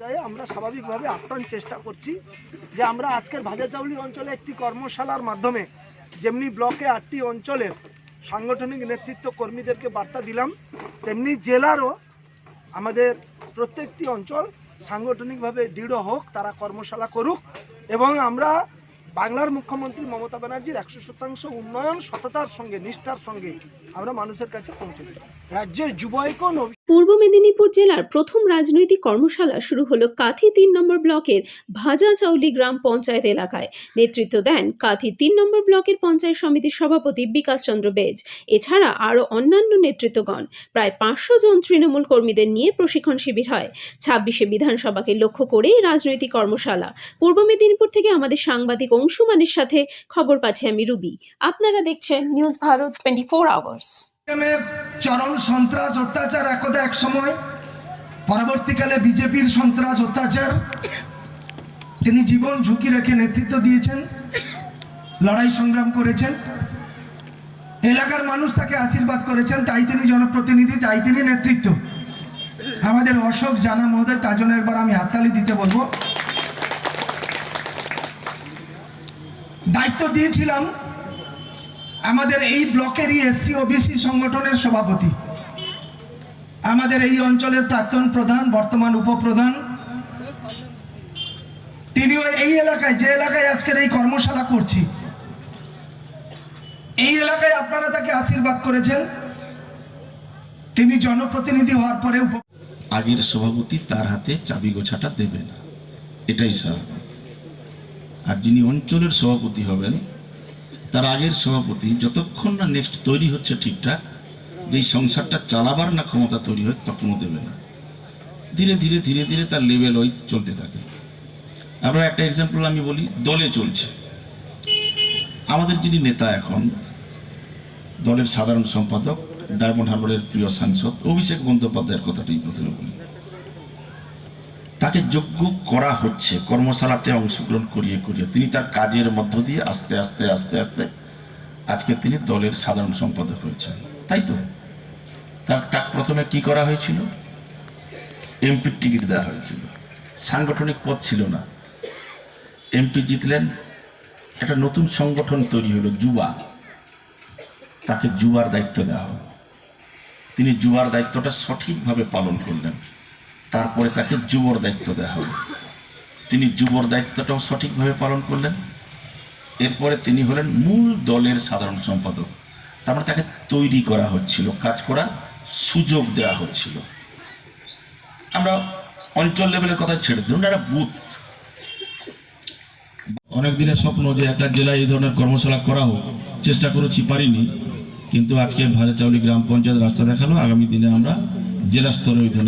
যাই আমরা স্বাভাবিকভাবে আপ্রাণ চেষ্টা করছি যে আমরা আজকের ভাজাচাউলি অঞ্চলে একটি কর্মশালার মাধ্যমে যেমনি ব্লকে আটটি অঞ্চলের সাংগঠনিক নেতৃত্ব কর্মীদেরকে বার্তা দিলাম, তেমনি জেলারও আমাদের প্রত্যেকটি অঞ্চল সাংগঠনিকভাবে দৃঢ় হোক, তারা কর্মশালা করুক এবং আমরা বাংলার মুখ্যমন্ত্রী মমতা ব্যানার্জির একশো শতাংশ উন্নয়ন, সততার সঙ্গে, নিষ্ঠার সঙ্গে আমরা মানুষের কাছে পৌঁছে রাজ্যের যুব আইকন পূর্ব মেদিনীপুর জেলার প্রথম রাজনৈতিক কর্মশালা শুরু হলো কাথি তিন নম্বর ব্লকের ভাজা চাউলি গ্রাম পঞ্চায়েত এলাকায়। নেতৃত্ব দেন কাথি তিন নম্বর ব্লকের পঞ্চায়েত সমিতির সভাপতি বিকাশ চন্দ্র বেজ। এছাড়া আরও অন্যান্য নেতৃত্বগণ, প্রায় পাঁচশো জন তৃণমূল কর্মীদের নিয়ে প্রশিক্ষণ শিবির হয়। ছাব্বিশে বিধানসভাকে লক্ষ্য করে রাজনৈতিক কর্মশালা। পূর্ব মেদিনীপুর থেকে আমাদের সাংবাদিক অংশুমানের সাথে খবর পাচ্ছি আমি রুবি। আপনারা দেখছেন news Bharat twenty four hours. চরম সন্ত্রাস, অত্যাচার একদা এক সময়। পরবর্তীকালে বিজেপির সন্ত্রাস, অত্যাচার তিনি জীবন ঝুঁকি রেখে নেতৃত্ব দিয়েছেন, লড়াই সংগ্রাম করেছেন। এলাকার মানুষ তাকে আশীর্বাদ করেছেন, তাই তিনি জনপ্রতিনিধি, তাই তিনি নেতৃত্ব। আমাদের অশোক জানা মহোদয়, তার জন্য একবার আমি হাততালি দিতে বলব। দায়িত্ব দিয়েছিলাম আমাদের এই ব্লকেরই এসসি ওবিসি সংগঠনের সভাপতি। আমাদের এই অঞ্চলের প্রাক্তন প্রধান, বর্তমান উপপ্রধান। তিনিও এই এলাকায়, যে এলাকায় আজকের এই কর্মশালা করছি। এই এলাকায় আপনারা তাকে আশীর্বাদ করেছেন। তিনি জনপ্রতিনিধি হওয়ার পরে আগের সভাপতি তার হাতে চাবি গোছাটা দেবে না এটাই স্বাভাবিক। আর যিনি অঞ্চলের সভাপতি হবেন তার আগের সভাপতি যতক্ষণ না নেক্সট তৈরি হচ্ছে ঠিকঠাক, যেই সংসারটা চালাবার না ক্ষমতা তৈরি হয় তখনও দেবে না। ধীরে ধীরে ধীরে ধীরে তার লেভেল ওই চলতে থাকে। আমরা একটা এক্সাম্পল আমি বলি, দলে চলছে। আমাদের যিনি নেতা এখন, দলের সাধারণ সম্পাদক, ডায়মন্ড হারবারের প্রিয় সাংসদ, অভিষেক বন্দ্যোপাধ্যায়ের কথাটাই প্রথমে বলি। তাকে যোগ্য করা হচ্ছে, কর্মশালাতে অংশগ্রহণ করিয়ে করিয়ে। তিনি তার কাজের মধ্য দিয়ে আস্তে আস্তে আস্তে আস্তে আজকে তিনি দলের সাধারণ সম্পাদক হয়েছেন। তাই তো? তার তার প্রথমে কি করা হয়েছিল? এমপির টিকিট দেওয়া হয়েছিল। সাংগঠনিক পদ ছিল না। এমপি জিতলেন। একটা নতুন সংগঠন তৈরি হলো, যুবা। তাকে যুবার দায়িত্ব দেওয়া হলো। তিনি যুবার দায়িত্বটা সঠিকভাবে পালন করলেন। তারপরে তাকে যুবর দায়িত্ব দেওয়া হলো তিনি যুবর দায়িত্বটাও সঠিকভাবে পালন করলেন। এরপরে তিনি হলেন মূল দলের সাধারণ সম্পাদক। তারপরে তাকে তৈরি করা হচ্ছিল, কাজ করার সুযোগ দেওয়া হচ্ছিল। আমরা অঞ্চল লেভেলের কথা ছেড়ে ধরুন একটা বুথ। অনেক দিনের স্বপ্ন যে একটা জেলায় এই ধরনের কর্মশালা করা হোক, চেষ্টা করেছি, পারিনি। কিন্তু আজকে ভাজাচাউলি গ্রাম পঞ্চায়েত রাস্তা দেখাল। আগামী দিনে আমরা জেলা স্তরে ওই ধরনের